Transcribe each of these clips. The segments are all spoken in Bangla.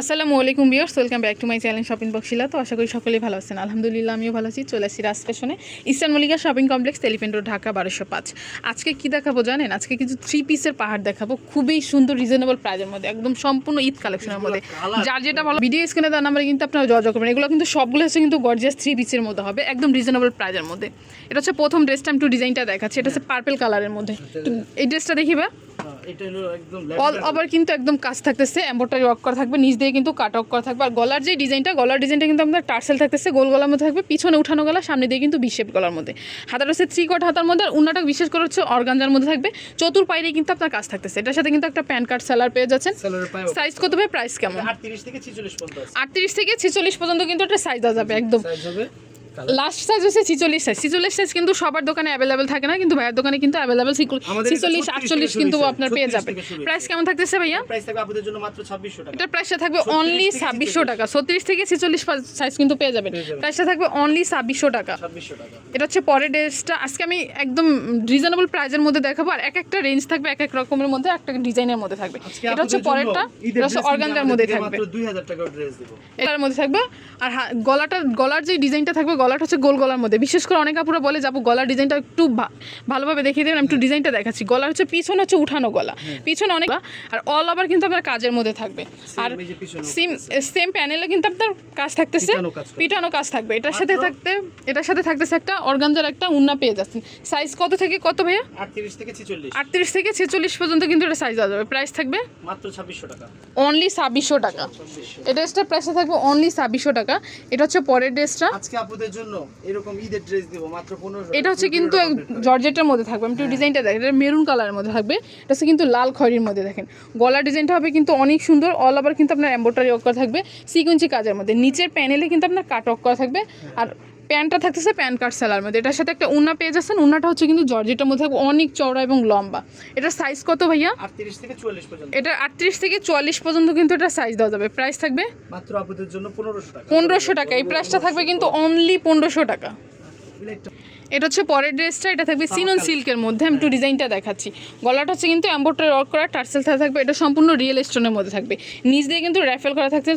আসসালামু আলাইকুম viewers welcome back to my channel shopping বক্সিলা তো আশা করি সকলেই ভালো আছেন। আলহামদুলিল্লাহ আমিও ভালো আছি। চলে আসি রাজ ফ্যাশনে। Eastern Mallika shopping complex elephant road Dhaka বারোশো পাঁচ। আজকে কি দেখাবো জানেন? আজকে কিছু থ্রি পিসের পাহাড় দেখাবো। খুবই সুন্দর রিজনেবল প্রাইজের মধ্যে একদম সম্পূর্ণ ঈদ কালেকশনের মধ্যে। যার যেটা ভালো ভিডিও স্ক্রিনে দেওয়ার নাম্বারে কিন্তু আপনারা যোগাযোগ করবেন। এগুলো কিন্তু সবগুলো হচ্ছে কিন্তু গর্জিয়াস থ্রি পিসের মধ্যে হবে একদম রিজনেবল প্রাইজের মধ্যে। এটা হচ্ছে প্রথম ড্রেসটা আমি একটু ডিজাইনটা দেখাচ্ছি। এটা হচ্ছে পার্পল কালারের মধ্যে। এই ড্রেসটা দেখিবা হ্যাঁ, এটা হলো একদম অল ওভার কিন্তু একদম কাজ থাকতেছে এম্বয়ডারি ওয়ার্ক করা থাকবে নিচ দিয়ে কিন্তু কাট ওয়ার্ক করা থাকবে আর গলার যে ডিজাইনটা গলার ডিজাইনটা কিন্তু আপনার টার্সেল থাকতেছে গোল গলার মধ্যে থাকবে পিছনে উঠানো গলা সামনে দিয়ে কিন্তু বিশেপ গলার মধ্যে। হাতার হচ্ছে থ্রি কট হাতার মধ্যে আর উন্নাটা বিশেষ করে হচ্ছে অর্গানজার মধ্যে থাকবে। চতুর পাইরে কিন্তু আপনার কাজ থাকতেছে। এটার সাথে কিন্তু একটা প্যান কার্ড সেলার পেয়ে যাচ্ছেন। সাইজ কত হবে প্রাইস কেমন? 38 থেকে 46 পর্যন্ত আটত্রিশ থেকে ছেচল্লিশ পর্যন্ত কিন্তু একটা সাইজ দেওয়া যাবে একদম। লাস্ট সাইজ হচ্ছে ছিচল্লিশ সাইজ ছিচল্লিশ সাইজ কিন্তু সবার দোকানে অ্যাভেলেবেল থাকে না কিন্তু ভাইয়ের দোকানে কিন্তু অ্যাভেলেবেল এটা ছিচল্লিশ আটচল্লিশ কিন্তু আপনার পেয়ে 36 যাবে প্রাইস কেমন থাকতেছে ভাইয়া? প্রাইস থাকবে আপনাদের জন্য মাত্র 2600 টাকা। এটা প্রাইসটা থাকবে অনলি ছাব্বিশশো টাকা। ছত্রিশ থেকে ছেচল্লিশ সাইজ কিন্তু পেয়ে যাবেন। প্রাইসটা থাকবে অনলি ছাব্বিশশো টাকা। এটা হচ্ছে পরের ড্রেসটা। আজকে আমি একদম রিজনেবল প্রাইজের মধ্যে দেখাবো। আর এক একটা রেঞ্জ থাকবে এক এক রকমের মধ্যে একটা ডিজাইনের মধ্যে থাকবে। এটা হচ্ছে পরেরটা এটা হচ্ছে অর্গানজার মধ্যে থাকবে। মাত্র 2000 টাকার ড্রেস দেব। এটার মধ্যে থাকবে। আর গলাটা গলার যে ডিজাইনটা থাকবে গলাটা হচ্ছে গোল গলার মধ্যে। বিশেষ করে অনেক আপুরা বলে যাব গলার ডিজাইনটা একটু ভালোভাবে দেখিয়ে দেবেন আমি একটু ডিজাইনটা দেখাচ্ছি। গলার হচ্ছে পিছনে হচ্ছে উঠানো গলা। পিছনে অনেক আর অল ওভার কিন্তু আপনার কাজের মধ্যে থাকবে। আর সেম সেম প্যানেলে কিন্তু আপনার কাজ থাকতেছে পিটানো কাজ থাকবে। এটার সাথে থাকতে এটার সাথে থাকতেছে একটা অর্গানজার একটা উন্না পেয়ে যাচ্ছেন। সাইজ কত থেকে কত ভাইয়া? 38 থেকে 46 আটত্রিশ থেকে ছেচল্লিশ পর্যন্ত কিন্তু এটা সাইজ দেওয়া যাবে। প্রাইস থাকবে? মাত্র 2600 টাকা। অনলি ছাব্বিশশো টাকা। 2600 এই ড্রেসটার প্রাইসটা থাকবে অনলি ছাব্বিশশো টাকা। এটা হচ্ছে পরের ড্রেসটা আজকে আপনাদের জন্য এরকম ঈদের ড্রেস দেব মাত্র 1500 এটা হচ্ছে কিন্তু জর্জেটের মধ্যে থাকবে। আমি একটু ডিজাইনটা দেখেন এটা মেরুন কালারের মধ্যে থাকবে। এটা হচ্ছে কিন্তু লাল খয়েরির মধ্যে দেখেন। গলার ডিজাইনটা হবে কিন্তু অনেক সুন্দর। অল ওভার কিন্তু আপনার এম্বোটারি ওয়ার্ক করা থাকবে। সিকুয়েন্সি কাজের মধ্যে। নিচের প্যানেলে কিন্তু আপনার কাট ওয়ার্ক করা থাকবে। আর প্যান্টটা থাকতেছে প্যান কার্ড সেলার মধ্যে। এটার সাথে একটা উন্না পেয়ে যাচ্ছেন উন্নাটা হচ্ছে কিন্তু জর্জেটের মধ্যে অনেক চওড়া এবং লম্বা। এটার সাইজ কত ভাইয়া? 38 থেকে 44 পর্যন্ত। এটা আটত্রিশ থেকে চুয়াল্লিশ পর্যন্ত কিন্তু এটা সাইজ দেওয়া যাবে। প্রাইস থাকবে? মাত্র আপনাদের জন্য 1500 টাকা। পনেরোশো টাকা। এই প্রাইসটা থাকবে কিন্তু অনলি পনেরোশো টাকা। এটা হচ্ছে পরের ড্রেসটা এটা থাকবে সিনন সিল্কের মধ্যে। আমি একটু ডিজাইনটা দেখাচ্ছি। গলাটা হচ্ছে কিন্তু এম্বোটারি ওয়ার্ক করা টার্সেল থাকবে এটা সম্পূর্ণ রিয়েল স্টোনের মধ্যে থাকবে। নিচ দিয়ে কিন্তু র্যাফেল করা থাকছে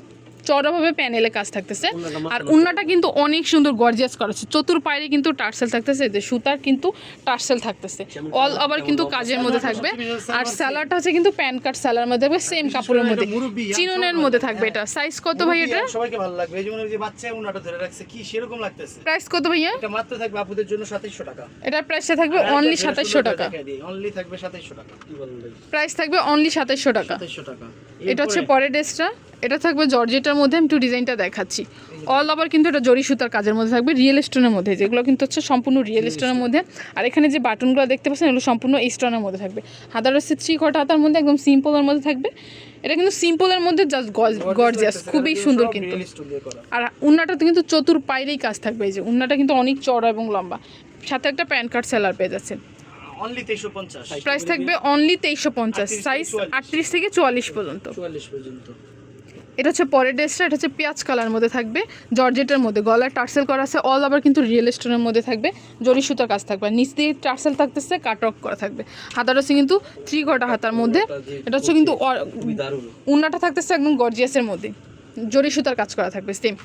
চড়াভাবে প্যানেলে কাজ থাকতেছে। আর উন্নাটা কিন্তু অনেক সুন্দর গর্জিয়াস করা হচ্ছে চতুর পায়ে কিন্তু টার্সেল থাকতেছে এতে সুতার কিন্তু টার্সেল থাকতেছে। অল ওভার কিন্তু কাজের মধ্যে থাকবে। আর স্যালাডটা হচ্ছে কিন্তু প্যান কার্ড স্যালার মধ্যে থাকবে সেম কাপড়ের মধ্যে। চিননের মধ্যে থাকবে এটা। সাইজ কত ভাই এটা? সবাইকে ভালো লাগবে। এই যে বাচ্চা উনাটা ধরে রাখছে কি সেরকম লাগতেছে? প্রাইস কত ভাইয়া? এটা মাত্র থাকবে আপনাদের জন্য 2700 টাকা। এটার প্রাইসটা থাকবে অনলি সাতাইশশো টাকা। অনলি থাকবে 2700 টাকা। কি বলেন ভাই প্রাইস থাকবে অনলি সাতাইশশো টাকা। 2700 টাকা। এটা হচ্ছে পরের ড্রেসটা এটা থাকবে জর্জেটার মধ্যে আমি একটু ডিজাইনটা দেখাচ্ছি। অল ওভার কিন্তু এটা জরি সুতার কাজের মধ্যে থাকবে রিয়েল স্টোনের মধ্যে। যেগুলো কিন্তু হচ্ছে সম্পূর্ণ রিয়েল স্টোনের মধ্যে। আর এখানে যে বাটনগুলো দেখতে পাচ্ছেন এগুলো সম্পূর্ণ স্টোনের মধ্যে থাকবে। হাতার হচ্ছে থ্রি কটা হাতার মধ্যে একদম সিম্পলের মধ্যে থাকবে। এটা কিন্তু সিম্পলের মধ্যে জাস্ট গর্জিয়াস খুবই সুন্দর কিন্তু। আর উন্নাটাতে কিন্তু চতুর পাইরেই কাজ থাকবে এই যে উন্নাটা কিন্তু অনেক চড়া এবং লম্বা। সাথে একটা প্যান কার্ড সেলার পেয়ে যাচ্ছেন। অনলি 2350 প্রাইস থাকবে অনলি তেইশশো পঞ্চাশ 38 সাইজ আটত্রিশ থেকে চুয়াল্লিশ পর্যন্ত। 44 পর্যন্ত। এটা হচ্ছে পরের ড্রেসটা এটা হচ্ছে পেঁয়াজ কালার মধ্যে থাকবে জর্জেটের মধ্যে গলার টার্সেল করা আছে অল আবার কিন্তু রিয়েল স্টোনের মধ্যে থাকবে জরি সুতার কাজ থাকবে আর নিচ দিয়ে টার্সেল থাকতেছে কাটক করা থাকবে। হাতার হচ্ছে কিন্তু থ্রি কটা হাতার মধ্যে এটা হচ্ছে কিন্তু উন্নাটা থাকতেছে একদম গর্জিয়াসের মধ্যে। জরি সুতার কাজ করা থাকবে সেম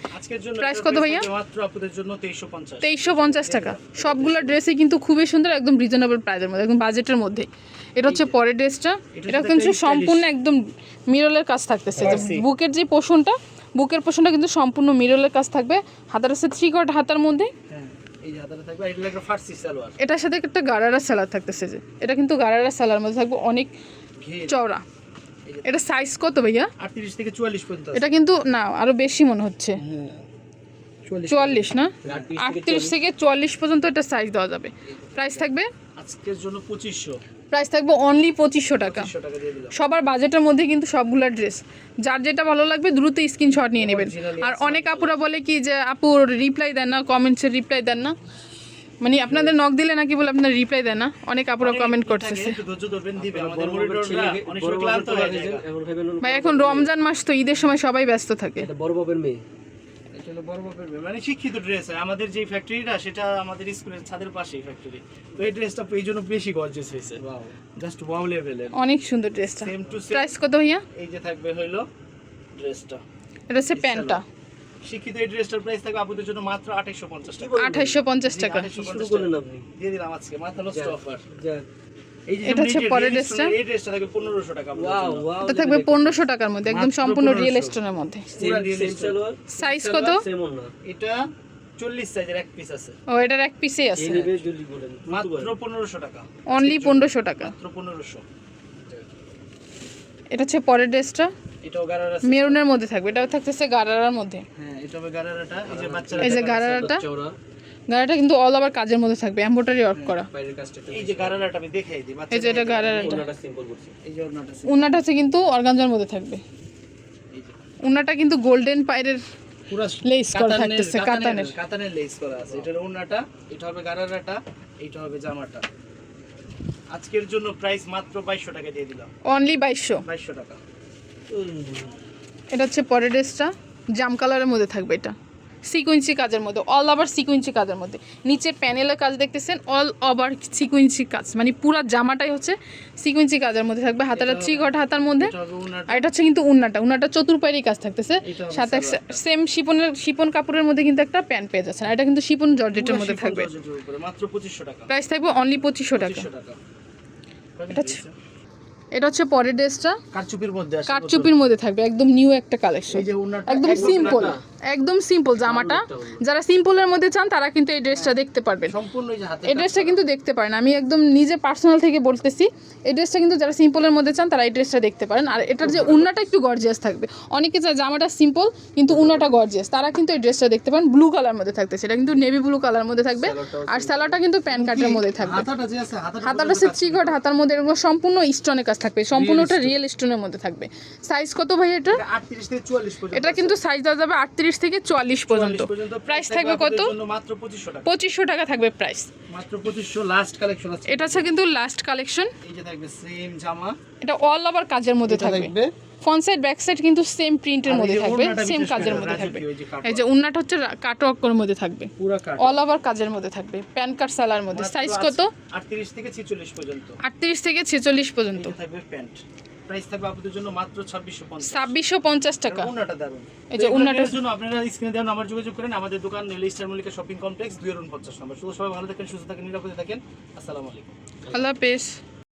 এটা কত ভাইয়া? মাত্র আপনাদের জন্য 2350 তেইশশো পঞ্চাশ টাকা। সবগুলো ড্রেসই কিন্তু খুবই সুন্দর একদম রিজনেবল প্রাইসের মধ্যে একদম বাজেটের মধ্যে। এটা হচ্ছে পরের ড্রেসটা এটা কিন্তু সম্পূর্ণ একদম মিরলের কাজ থাকতেছে। যে বুকের যে পোষণটা বুকের পোষণটা কিন্তু সম্পূর্ণ মিরলের কাজ থাকবে। হাতার আছে থ্রি কট হাতার মধ্যে। হ্যাঁ এটার সাথে একটা গারারা স্যালার থাকতেছে যে। এটা কিন্তু গারারা স্যালার মধ্যে থাকবে অনেক চওড়া। এটা সাইজ কত ভাইয়া? 38 থেকে 44 পর্যন্ত এটা কিন্তু না আরও বেশি মনে হচ্ছে। হ্যাঁ 44 চুয়াল্লিশ না? আটত্রিশ থেকে চুয়াল্লিশ। পর্যন্ত এটা সাইজ দেওয়া যাবে। প্রাইস থাকবে? আজকের জন্য 2500 প্রাইস থাকবে অনলি পঁচিশশো টাকা। 2500 টাকা দিয়ে দিলাম। সবার বাজেটের মধ্যে কিন্তু সবগুলা ড্রেস যার যেটা ভালো লাগবে দ্রুত স্ক্রিনশট নিয়ে নেবেন। আর অনেক আপুরা বলে কি যে আপুর রিপ্লাই দেন না কমেন্টসের রিপ্লাই দেন না। মানে আপনাদের নক দিলে নাকি বলে আপনার রিপ্লাই দেন না? অনেক আপুরা কমেন্ট করতেছে। ভাই এখন রমজান মাস তো ঈদের সময় সবাই ব্যস্ত থাকে। মানে শিক্ষিত ড্রেস হয় আমাদের যে ফ্যাক্টরিটা সেটা আমাদের স্কুলের ছাদের পাশেই ফ্যাক্টরি তো এই ড্রেসটা এই জন্য বেশি গর্জিয়াস হয়েছে। জাস্ট ওয়াও লেভেলের অনেক সুন্দর ড্রেসটা সেম টু প্রাইস কত ভাইয়া? এই যে থাকবে হইল ড্রেসটা এটা হচ্ছে প্যান্টটা শিক্ষিত এই ড্রেসটার প্রাইস থাকবে আপুদের জন্য মাত্র আঠাইশো পঞ্চাশ টাকা। আঠাইশশো পঞ্চাশ জি, টাকা। শুরু করলেন। আপনি দিয়ে দিলাম আজকে মাথা নষ্ট অফার যাক। এই যে এটা হচ্ছে পরের ড্রেসটা। এই ড্রেসটা থাকবে পনেরোশো টাকা আপনাদের Wow, এটা থাকবে পনেরোশো টাকার মধ্যে একদম সম্পূর্ণ রিয়েল 1500 স্টোনের মধ্যে। সাইজ কত? এটা চল্লিশ সাইজের এক পিস আছে। ও এটার এক পিসেই আছে। মাত্র টাকা। অনলি পনেরোশো টাকা। মাত্র এটা হচ্ছে পরের ড্রেসটা। এটাও গারারা মেরুনের মধ্যে থাকবে এটা থাকতেছে গারারার মধ্যে। হ্যাঁ এটা হবে গারারাটা এই যে বাচ্চারা এই যে গারারাটা গারাটা কিন্তু অল ওভার কাজের মধ্যে থাকবে এম্বোটারি ওয়ার্ক করা। এই যে গারারাটা আমি দেখাই দিই এই যে এটা গারারাটা। এই যে ওড়নাটা আছে। উন্নাটা হচ্ছে কিন্তু অর্গানজার মধ্যে থাকবে। এই কিন্তু গোল্ডেন পাইরের পুরা লেস করা থাকতেছে, কাতানের। কাতানের। লেস করা আছে। এটার ওড়নাটা এটা হবে গারারাটা এইটা হবে জামাটা। আজকের জন্য প্রাইস মাত্র বাইশশো টাকা দিয়ে দিলাম। অনলি বাইশশো। বাইশশো টাকা। উম, এটা হচ্ছে পরের ড্রেসটা। জাম কালারের মধ্যে থাকবে এটা। সিকুইন্সি কাজের মধ্যে অল ওভার সিকুইন্সি কাজের মধ্যে। নিচে প্যানেলের কাজ দেখতেছেন অল ওভার সিকুইন্সি কাজ। মানে পুরো জামাটাই হচ্ছে সিকুইন্সি কাজের মধ্যে থাকবে। হাতাটা থ্রি ঘট হাতার মধ্যে। আর এটা হচ্ছে কিন্তু উন্নাটা উন্নাটা চতুর্পায়েরই কাজ থাকতেছে। সাথে। সেম শিপনের শিপন কাপড়ের মধ্যে কিন্তু একটা প্যান্ট পেয়ে যাচ্ছেন। আর এটা কিন্তু শিপন জর্জেটের মধ্যে থাকবে। প্রাইস থাকবে অনলি পঁচিশশো টাকা। পঁচিশশো টাকা। এটা হচ্ছে- এটা হচ্ছে পরের ড্রেসটা। কারচুপির মধ্যে আসে কাটচুপির মধ্যে থাকবে একদম নিউ একটা কালেকশন এই যে ওড়নাটা একদম সিম্পল। একদম সিম্পল জামাটা। যারা সিম্পলের মধ্যে চান তারা কিন্তু এই ড্রেসটা দেখতে পারবেন। এই ড্রেসটা কিন্তু দেখতে পারেন। আমি একদম নিজে পার্সোনাল থেকে বলতেছি এই ড্রেসটা কিন্তু যারা সিম্পলের মধ্যে চান তারা এই ড্রেসটা দেখতে পারেন। আর এটার যে উন্নাটা একটু গর্জিয়াস থাকবে। অনেকে চায় জামাটা সিম্পল কিন্তু উন্নাটা গর্জিয়াস তারা কিন্তু এই ড্রেসটা দেখতে পারেন। ব্লু কালার মধ্যে থাকতে। সেটা কিন্তু নেভি ব্লু কালার মধ্যে থাকবে। আর স্যালাটা কিন্তু প্যান কার্ডের মধ্যে থাকবে। হাতাটা হচ্ছে থ্রি হাতার মধ্যে এগুলো সম্পূর্ণ স্টোনের কাজ থাকবে। সম্পূর্ণটা রিয়েল স্টোনের মধ্যে থাকবে। সাইজ কত ভাই এটা? এটা কিন্তু সাইজ দেওয়া যাবে আটত্রিশ থেকে চুয়াল্লিশ পর্যন্ত। প্রাইস থাকবে কত? মাত্র পঁচিশশো টাকা। পঁচিশশো টাকা থাকবে প্রাইস মাত্র পঁচিশশো লাস্ট কালেকশন আছে। এটা হচ্ছে কিন্তু লাস্ট কালেকশন এটা অল ওভার কাজের মধ্যে থাকবে। ফ্রন্ট সাইড ব্যাক সাইড কিন্তু সেম প্রিন্টের মধ্যে থাকবে। সেম কাজের মধ্যে থাকবে। এই যে কাটওয়ার্ক। এই যে উন্নাটা হচ্ছে কাটওয়ার্কের মধ্যে থাকবে। অল ওভার কাজের মধ্যে থাকবে। প্যান কার্ড সালার মধ্যে। সাইজ কত? আটত্রিশ থেকে ছেচল্লিশ পর্যন্ত। আটত্রিশ থেকে ছেচল্লিশ পর্যন্ত। থাকবে প্যান্ট প্রাইস থাকবে আপনাদের জন্য মাত্র ছাব্বিশশো পঞ্চাশ। ছাব্বিশশো পঞ্চাশ টাকা। উন্নাটা দারুণ এই যে জন্য আপনারা স্ক্রিনে দেওয়া নাম্বার যোগাযোগ করেন। আমাদের দোকান Neel star Mallika shopping complex দুই পঞ্চাশ নম্বর শুধু সবাই ভালো থাকেন সুস্থ থাকেন নিরাপদে থাকেন। আসসালামু আলাইকুম। আল্লাহ হাফেজ।